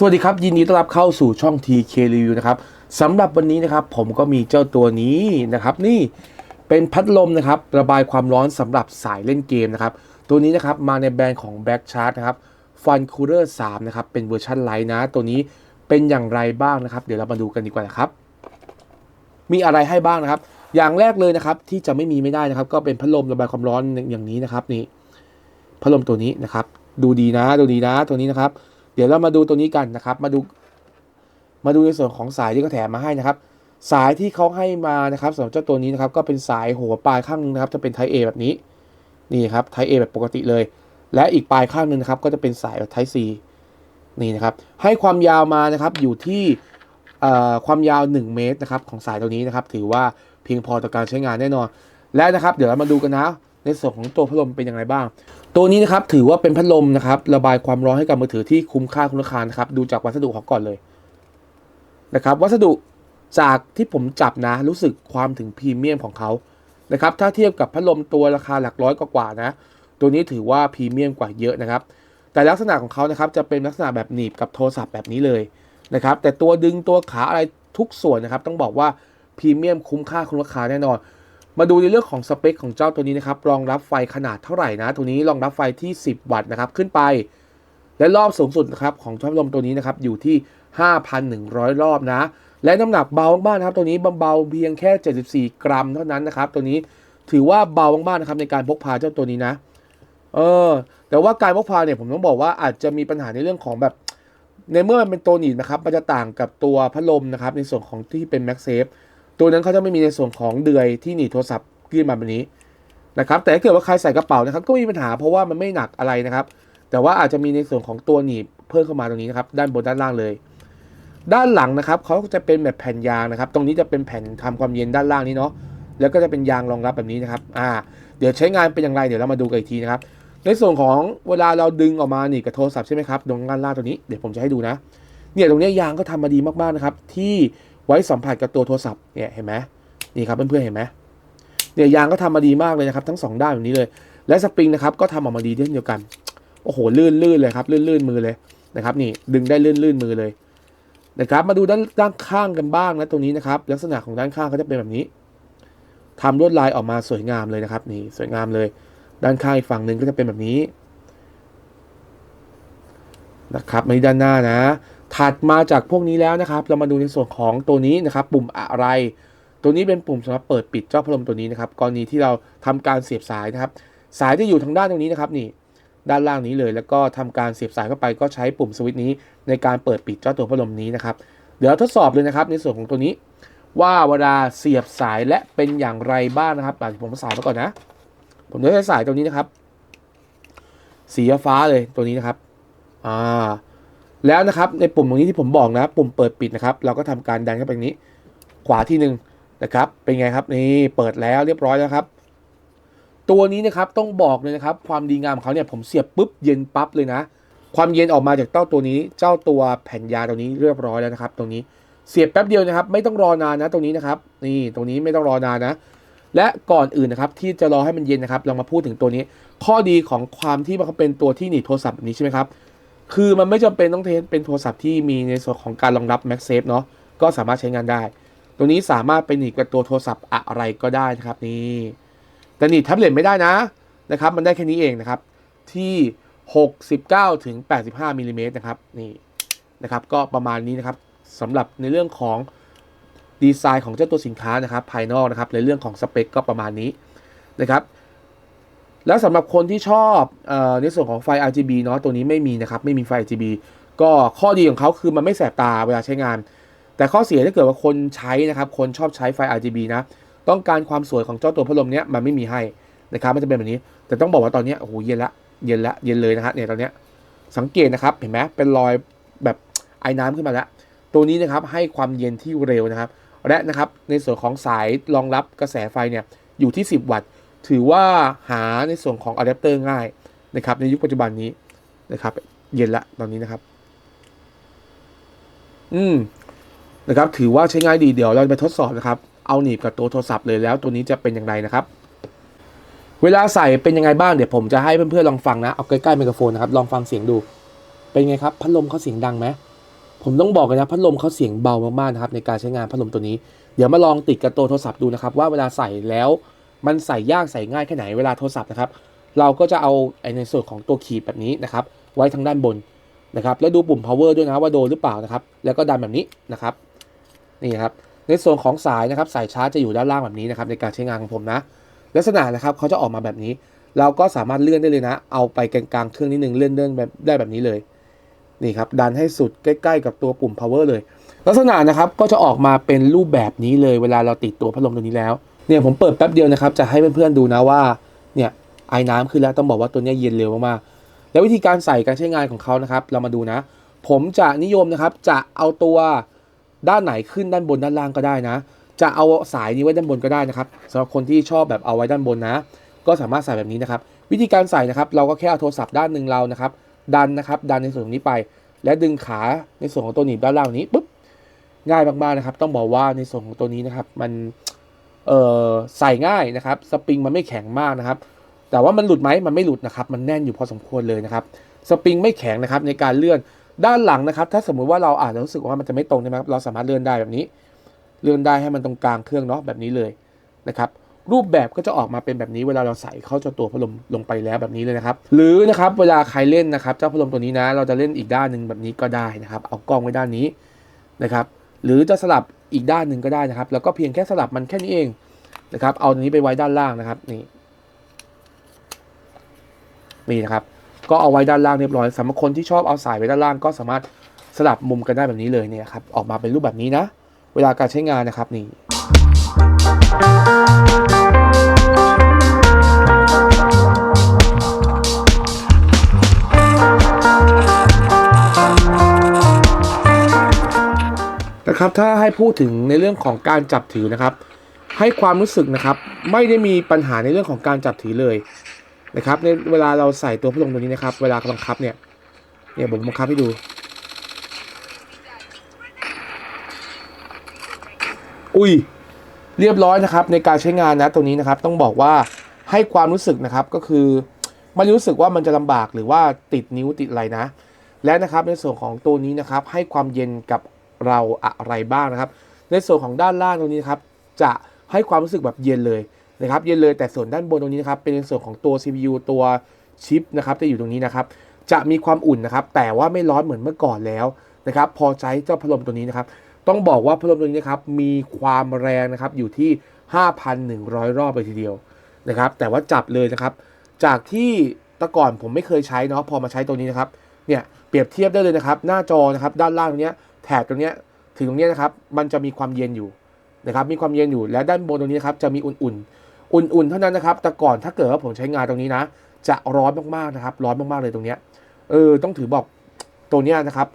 สวัสดีครับ ยินดีต้อนรับเข้าสู่ช่อง TK Review นะครับสำหรับวันนี้นะครับ ผมก็มีเจ้าตัวนี้นะครับ นี่เป็นพัดลมนะครับ ระบายความร้อนสำหรับสายเล่นเกมนะครับ ตัวนี้นะครับมาในแบรนด์ของ Black Shark นะครับ Fun Cooler 3 นะครับ เป็นเวอร์ชันไลท์นะ ตัวนี้เป็นอย่างไรบ้างนะครับ เดี๋ยวเรามาดูกันดีกว่านะครับ มีอะไรให้บ้างนะครับ อย่างแรกเลยนะครับที่จะไม่มีไม่ได้นะครับ ก็เป็นพัดลมระบายความร้อนอย่างนี้นะครับนี่พัดลมตัวนี้นะครับ ดูดีนะดูดีนะตัวนี้นะครับ ดี๋ยวเรามาดูตัวนี้กันนะครับ มาดูมาดูในส่วนของสายที่เขาแถมมาให้นะครับ สายที่เขาให้มานะครับสำหรับเจ้าตัวนี้นะครับ ก็เป็นสายหัวปลายข้างหนึงนะครับ จะเป็น Type A แบบนี้นี่ครับ Type A แบบปกติเลย และอีกปลายข้างหนึงนะครับ ก็จะเป็นสายแบบ Type C นี่นะครับ ให้ความยาวมานะครับอยู่ที่ความยาว 1 เมตรนะครับ ของสายตัวนี้นะครับ ถือว่าเพียงพอต่อการใช้งานแน่นอน และนะครับ เดี๋ยวเรามาดูกันนะในส่วนของตัวพัดลมเป็นอย่างไรบ้าง ตัวนี้นะครับถือว่าเป็นพัดลมนะครับระบายความร้อนให้กับมือถือที่คุ้มค่าคุ้มราคานะครับดูจากวัสดุเขาก่อนเลยนะครับ วัสดุจากที่ผมจับนะรู้สึกความถึงพรีเมียมของเขานะครับถ้าเทียบกับพัดลมตัวราคาหลักร้อยกว่านะ ตัวนี้ถือว่าพรีเมียมกว่าเยอะนะครับ แต่ลักษณะของเขานะครับจะเป็นลักษณะแบบหนีบกับโทรศัพท์แบบนี้เลยนะครับแต่ตัวดึงตัวขาอะไรทุกส่วนนะครับ ต้องบอกว่าพรีเมียมคุ้มค่าคุ้มราคาแน่นอน มาดูในเรื่องของสเปคของเจ้าตัวนี้นะครับ รองรับไฟขนาดเท่าไหร่นะ ตัวนี้รองรับไฟที่ 10 วัตต์นะครับขึ้นไป และรอบสูงสุดนะครับของช่องลมตัวนี้นะครับอยู่ที่ 5,100 รอบนะ และน้ำหนักเบามากๆนะครับ ตัวนี้เบาเพียงแค่ 74 กรัมเท่านั้นนะครับ ตัวนี้ถือว่าเบามากๆนะครับในการพกพาเจ้าตัวนี้นะ เออ แต่ว่าการพกพาเนี่ยผมต้องบอกว่าอาจจะมีปัญหาในเรื่องของแบบ ในเมื่อมันเป็นตัวหนีบนะครับมันจะต่างกับตัวพัดลมนะครับในส่วนของที่เป็น Max Safe ตัวนั้นเขาจะไม่มีในส่วนของเดือยที่หนีบโทรศัพท์ยื่นมาแบบนี้นะครับแต่ถ้าเกิดว่าใครใส่กระเป๋านะครับก็ไม่มีปัญหาเพราะว่ามันไม่หนักอะไรนะครับ แต่ว่าอาจจะมีในส่วนของตัวหนีบเพิ่มเข้ามาตรงนี้นะครับด้านบนด้านล่างเลย ด้านหลังนะครับเขาจะเป็นแบบแผ่นยางนะครับ ตรงนี้จะเป็นแผ่นทำความเย็นด้านล่างนี้เนาะแล้วก็จะเป็นยางรองรับแบบนี้นะครับอ่าเดี๋ยวใช้งานเป็นอย่างไรเดี๋ยวเรามาดูกันอีกทีนะครับ ในส่วนของเวลาเราดึงออกมาหนีกับโทรศัพท์ใช่ไหมครับตรงด้านล่างตัวนี้เดี๋ยวผมจะให้ดูนะเนี่ยตรงนี้ยางก็ทำมาดีมากๆนะครับที่ ไว้สัมผัสกับตัวโทรศัพท์เนี่ยเห็นไหมนี่ครับเพื่อนๆเห็นไหมเนี่ยยางก็ทำมาดีมากเลยนะครับ ทั้งสองด้านแบบนี้เลย และสปริงนะครับก็ทำออกมาดีเช่นเดียวกันโอ้โหลื่นลื่นเลยครับลื่นลื่นมือเลยนะครับ นี่ดึงได้ลื่นลื่นมือเลยนะครับ มาดูด้านด้านข้างกันบ้างนะตรงนี้นะครับ ลักษณะของด้านข้างก็จะเป็นแบบนี้ทำลวดลายออกมาสวยงามเลยนะครับ นี่สวยงามเลย ด้านข้างอีกฝั่งหนึ่งก็จะเป็นแบบนี้นะครับมาด้านหน้านะ ถัดมาจากพวกนี้แล้วนะครับ เรามาดูในส่วนของตัวนี้นะครับ ปุ่มอะไร ตัวนี้เป็นปุ่มสำหรับเปิดปิดเจ้าพัดลมตัวนี้นะครับ กรณีที่เราทำการเสียบสายนะครับ สายที่อยู่ทางด้านตรงนี้นะครับนี่ ด้านล่างนี้เลย แล้วก็ทำการเสียบสายเข้าไป ก็ใช้ปุ่มสวิตช์นี้ ในการเปิดปิดเจ้าตัวพัดลมนี้นะครับ เดี๋ยวทดสอบเลยนะครับ ในส่วนของตัวนี้ ว่าเวลาเสียบสายและเป็นอย่างไรบ้างนะครับผมสายมาก่อนนะ ผมจะใช้สายตรงนี้นะครับ สีฟ้าเลยตัวนี้นะครับ อ่า แล้วนะครับในปุ่มตรงนี้ที่ผมบอกนะปุ่มเปิดปิดนะครับ เราก็ทำการดันเข้าไปนี้ ขวาที่หนึ่งนะครับ เป็นไงครับนี่เปิดแล้วเรียบร้อยแล้วครับ ตัวนี้นะครับต้องบอกเลยนะครับ ความดีงามของเขาเนี่ยผมเสียบปุ๊บเย็นปั๊บเลยนะ ความเย็นออกมาจากเจ้าตัวนี้ เจ้าตัวแผ่นยาตัวนี้เรียบร้อยแล้วนะครับ ตรงนี้เสียบแป๊บเดียวนะครับ ไม่ต้องรอนานนะตรงนี้นะครับ นี่ตรงนี้ไม่ต้องรอนานนะ และก่อนอื่นนะครับ ที่จะรอให้มันเย็นนะครับ เรามาพูดถึงตัวนี้ ข้อดีของความที่มันเป็นตัวที่หนีบโทรศัพท์แบบนี้ใช่ไหมครับ คือมันไม่จำเป็นต้องเทนเป็นโทรศัพท์ที่มีในส่วนของการรองรับ MagSafe เนาะก็สามารถใช้งานได้ ตัวนี้สามารถเป็นหนีกับตัวโทรศัพท์อะไรก็ได้นะครับนี่แต่หนีแท็บเล็ตไม่ได้นะนะครับ มันได้แค่นี้เองนะครับที่ 69ถึง85มิลลิเมตรนะครับนี่นะครับ ก็ประมาณนี้นะครับสำหรับในเรื่องของดีไซน์ของเจ้าตัวสินค้านะครับ ภายนอกนะครับ ในเรื่องของสเปคก็ประมาณนี้นะครับ แล้วสำหรับคนที่ชอบอในส่วนของไฟ RGB เนาะตัวนี้ไม่มีนะครับ ไม่มีไฟ RGB ก็ข้อดีของเขาคือมันไม่แสบตาเวลาใช้งาน แต่ข้อเสียถ้าเกิดว่าคนใช้นะครับ คนชอบใช้ไฟ RGB นะ ต้องการความสวยของเจ้าตัวพัดลมเนี้ยมันไม่มีให้นะครับ มันจะเป็นแบบนี้ แต่ต้องบอกว่าตอนนี้โอ้โหเย็นละ เย็นละ เย็นเลยนะฮะเนี่ยตอนเนี้ยสังเกตนะครับ เห็นไหมเป็นรอยแบบไอ้น้ำขึ้นมาแล้ว ตัวนี้นะครับให้ความเย็นที่เร็วนะครับ และนะครับในส่วนของสายรองรับกระแสไฟเนี่ยอยู่ที่ 10 วัตต์ ถือว่าหาในส่วนของอะแดปเตอร์ง่ายนะครับในยุคปัจจุบันนี้นะครับ เย็นละตอนนี้นะครับ อืมนะครับ ถือว่าใช้ง่ายดีเดี๋ยวเราไปทดสอบนะครับ เอาหนีบกับตัวโทรศัพท์เลยแล้วตัวนี้จะเป็นอย่างไรนะครับ เวลาใส่เป็นยังไงบ้างเดี๋ยวผมจะให้เพื่อนๆลองฟังนะเอาใกล้ๆไมโครโฟนนะครับลองฟังเสียงดู เป็นไงครับพัดลมเขาเสียงดังไหมผมต้องบอกเลยนะพัดลมเขาเสียงเบามากๆนะครับในการใช้งานพัดลมตัวนี้ เดี๋ยวมาลองติดกับตัวโทรศัพท์ดูนะครับ ว่าเวลาใส่แล้ว มันใส่ยากใส่ง่ายแค่ไหนเวลาโทรศัพท์นะครับ เราก็จะเอาไอ้ในส่วนของตัวขีดแบบนี้นะครับ ไว้ทางด้านบนนะครับ แล้วดูปุ่ม power ด้วยนะว่าโดนหรือเปล่านะครับ แล้วก็ดันแบบนี้นะครับ นี่ครับ ในส่วนของสายนะครับ สายชาร์จจะอยู่ด้านล่างแบบนี้นะครับ ในการใช้งานของผมนะ ลักษณะนะครับเขาจะออกมาแบบนี้ เราก็สามารถเลื่อนได้เลยนะ เอาไปกลางๆเครื่องนิดนึงเลื่อนเลื่อนแบบได้แบบนี้เลย นี่ครับ ดันให้สุดใกล้ ๆ กับตัวปุ่ม power เลย ลักษณะนะครับก็จะออกมาเป็นรูปแบบนี้เลย เวลาเราติดตัวพัดลมตัวนี้แล้ว เนี่ยผมเปิดแป๊บเดียวนะครับ จะให้เพื่อนๆดูนะว่าเนี่ยไอ้น้ำขึ้นแล้วต้องบอกว่าตัวนี้เย็นเร็วมากๆแล้ววิธีการใส่การใช้งานของเขานะครับ เรามาดูนะ ผมจะนิยมนะครับจะเอาตัวด้านไหนขึ้นด้านบนด้านล่างก็ได้นะ จะเอาสายนี้ไว้ด้านบนก็ได้นะครับสำหรับคนที่ชอบแบบเอาไว้ด้านบนนะ ก็สามารถใส่แบบนี้นะครับ วิธีการใส่นะครับ เราก็แค่เอาโทรศัพท์ด้านหนึ่งเรานะครับ ดันนะครับ ดันในส่วนตรงนี้ไป และดึงขาในส่วนของตัวหนีบด้านล่างนี้ปุ๊บง่ายมากๆนะครับ ต้องบอกว่าในส่วนของตัวนี้นะครับ มัน เอ่อใส่ง่ายนะครับสปริงมันไม่แข็งมากนะครับ แต่ว่ามันหลุดไหมมันไม่หลุดนะครับ มันแน่นอยู่พอสมควรเลยนะครับสปริงไม่แข็งนะครับในการเลื่อนด้านหลังนะครับ ถ้าสมมุติว่าเราอาจจะรู้สึกว่ามันจะไม่ตรงใช่ไหมครับเราสามารถเลื่อนได้แบบนี้ เลื่อนได้ให้มันตรงกลางเครื่องเนาะแบบนี้เลยนะครับรูปแบบก็จะออกมาเป็นแบบนี้เวลาเราใส่เข้าเจ้าตัวพัดลมลงไปแล้วแบบนี้เลยนะครับ หรือนะครับเวลาใครเล่นนะครับ เจ้าพัดลมตัวนี้นะ เราจะเล่นอีกด้านหนึ่งแบบนี้ก็ได้นะครับ เอากล้องไว้ด้านนี้นะครับ หรือจะสลับ อีกด้านหนึ่งก็ได้นะครับ แล้วก็เพียงแค่สลับมันแค่นี้เองนะครับ เอาตัวนี้ไปไว้ด้านล่างนะครับนี่นี่นะครับ ก็เอาไว้ด้านล่างเรียบร้อยสำหรับคนที่ชอบเอาสายไว้ด้านล่าง ก็สามารถสลับมุมกันได้แบบนี้เลยเนี่ยครับ ออกมาเป็นรูปแบบนี้นะ เวลาการใช้งานนะครับนี่ นะครับถ้าให้พูดถึงในเรื่องของการจับถือนะครับ ให้ความรู้สึกนะครับ ไม่ได้มีปัญหาในเรื่องของการจับถือเลยนะครับในเวลาเราใส่ตัวพัดลมตัวนี้นะครับ เวลาบังคับเนี่ยเนี่ยผมบังคับให้ดู อุ้ยเรียบร้อยนะครับ ในการใช้งานนะตัวนี้นะครับ ต้องบอกว่าให้ความรู้สึกนะครับก็คือไม่รู้สึกว่ามันจะลำบากหรือว่าติดนิ้วติดอะไรนะ และนะครับในส่วนของตัวนี้นะครับ ให้ความเย็นกับ เราอะไรบ้างนะครับ ในส่วนของด้านล่างตรงนี้ครับจะให้ความรู้สึกแบบเย็นเลยนะครับเย็นเลยแต่ส่วนด้านบนตรงนี้นะครับเป็นในส่วนของตัว CPU ตัวชิปนะครับที่อยู่ตรงนี้นะครับจะมีความอุ่นนะครับแต่ว่าไม่ร้อนเหมือนเมื่อก่อนแล้วนะครับพอใช้เจ้าพัดลมตัวนี้นะครับต้องบอกว่าพัดลมตัวนี้นะครับมีความแรงนะครับอยู่ที่ 5,100 รอบเลยทีเดียวนะครับแต่ว่าจับเลยนะครับ จากที่แตะก่อนผมไม่เคยใช้เนาะพอมาใช้ตัวนี้นะครับเนี่ยเปรียบเทียบได้เลยนะครับ หน้าจอนะครับด้านล่างตรงเนี้ย แถบตรงเนี้ยถึงตรงเนี้ยนะครับ มันจะมีความเย็นอยู่นะครับ มีความเย็นอยู่ และด้านบนตรงนี้ครับจะมีอุ่นๆ อุ่นๆ เท่านั้นนะครับ แต่ก่อนถ้าเกิดว่าผมใช้งานตรงนี้นะ จะร้อนมากๆนะครับ ร้อนมากๆเลยตรงเนี้ย เออ ต้องถือบอกตัวเนี้ยนะครับ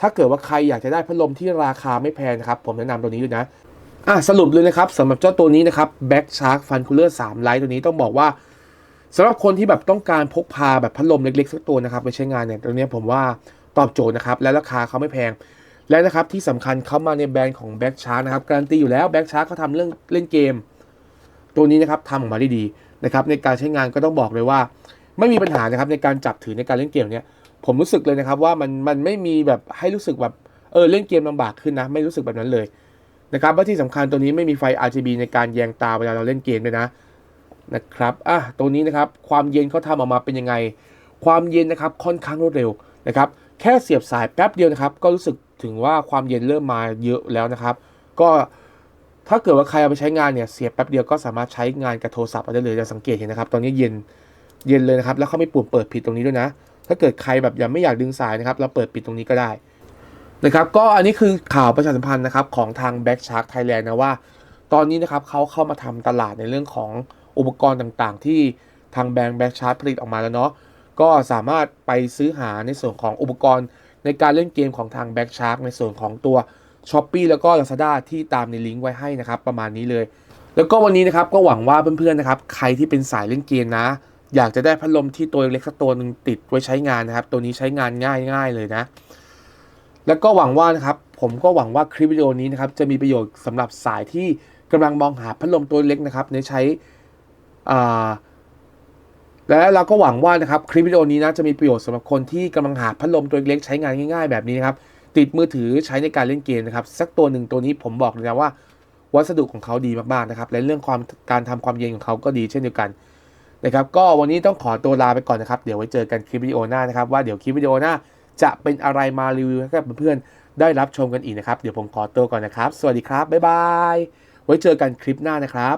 ถ้าเกิดว่าใครอยากจะได้พัดลมที่ราคาไม่แพงนะครับ ผมแนะนำตัวนี้ด้วยนะอะสรุปเลยนะครับสำหรับเจ้าตัวนี้นะครับ Back Shark Fan Cooler 3 Lite ตัวนี้ต้องบอกว่าสำหรับคนที่แบบต้องการพกพาแบบพัดลมเล็กๆสักตัวนะครับไปใช้งานเนี่ยตัวนี้ผมว่าตอบโจทย์นะครับ และราคาเขาไม่แพง และนะครับที่สำคัญเขามาในแบรนด์ของ Back Shark นะครับการันตีอยู่แล้ว Back Shark เขาทำเรื่องเล่นเกม ตัวนี้นะครับทำออกมาได้ดีนะครับในการใช้งานก็ต้องบอกเลยว่า ไม่มีปัญหานะครับในการจับถือในการเล่นเกมเนี่ยผมรู้สึกเลยนะครับว่ามันมันไม่มีแบบให้รู้สึกแบบเออเล่นเกมลำบากขึ้นนะ ไม่รู้สึกแบบนั้นเลยนะครับและที่สำคัญตัวนี้ไม่มีไฟ RGB ในการแยงตาเวลาเราเล่นเกมด้วยนะนะครับอะตรงนี้นะครับความเย็นเขาทำออกมาเป็นยังไง ความเย็นนะครับค่อนข้างรวดเร็วนะครับแค่เสียบสายแป๊บเดียวนะครับก็รู้สึก ถึงว่าความเย็นเริ่มมาเยอะแล้วนะครับ ก็ถ้าเกิดว่าใครเอาไปใช้งานเนี่ยเสียบแป๊บเดียวก็สามารถใช้งานกับโทรศัพท์ได้เลยจะสังเกตเห็นนะครับ ตอนนี้เย็นเย็นเลยนะครับ แล้วเขาไม่ปุ่มเปิดผิดตรงนี้ด้วยนะ ถ้าเกิดใครแบบยังไม่อยากดึงสายนะครับ เราเปิดปิดตรงนี้ก็ได้นะครับ ก็อันนี้คือข่าวประชาสัมพันธ์นะครับของทาง Back Shark Thailand นะว่า ตอนนี้นะครับเขาเข้ามาทำตลาดในเรื่องของอุปกรณ์ต่างๆ ที่ทางแบรนด์แบ็กชาร์ t ผลิตออกมาแล้วเนาะก็สามารถไปซื้อหาในส่วนของอุปกรณ์ ในการเล่นเกมของทางแบ็กชาร์ t ในส่วนของตัว s h อ p e e แล้วก็ Lazada ที่ตามในลิงก์ไว้ให้นะครับ ประมาณนี้เลย แล้วก็วันนี้นะครับก็หวังว่าเพื่อนๆนะครับใครที่เป็นสายเล่นเกมนะ อยากจะได้พัดลมที่ตัวเล็กสักตัวหนึ่งติดไว้ใช้งานนะครับ ตัวนี้ใช้งานง่าย ๆเลยนะ แล้วก็หวังว่านะครับผมก็หวังว่าคลิปวิดีโอนี้นะครับจะมีประโยชน์สำหรับสายที่กำลังมองหาพัดลมตัวเล็กนะครับในใช้อ่า และเราก็หวังว่านะครับคลิปวิดีโอนี้นะจะมีประโยชน์สำหรับคนที่กำลังหาพัดลมตัวเล็กใช้งานง่ายๆ แบบนี้นะครับติดมือถือใช้ในการเล่นเกมนะครับสักตัวหนึ่งตัวนี้ผมบอกเลยนะว่า วัสดุของเขาดีมากๆนะครับและเรื่องความการทำความเย็นของเขาก็ดีเช่นเดียวกันนะครับก็วันนี้ต้องขอตัวลาไปก่อนนะครับเดี๋ยวไว้เจอกันคลิปวิดีโอหน้านะครับว่าเดี๋ยวคลิปวิดีโอหน้าจะเป็นอะไรมารีวิวให้กับเพื่อนๆได้รับชมกันอีกนะครับเดี๋ยวผมขอตัวก่อนนะครับ สวัสดีครับบ๊ายบายไว้เจอกันคลิปหน้านะครับ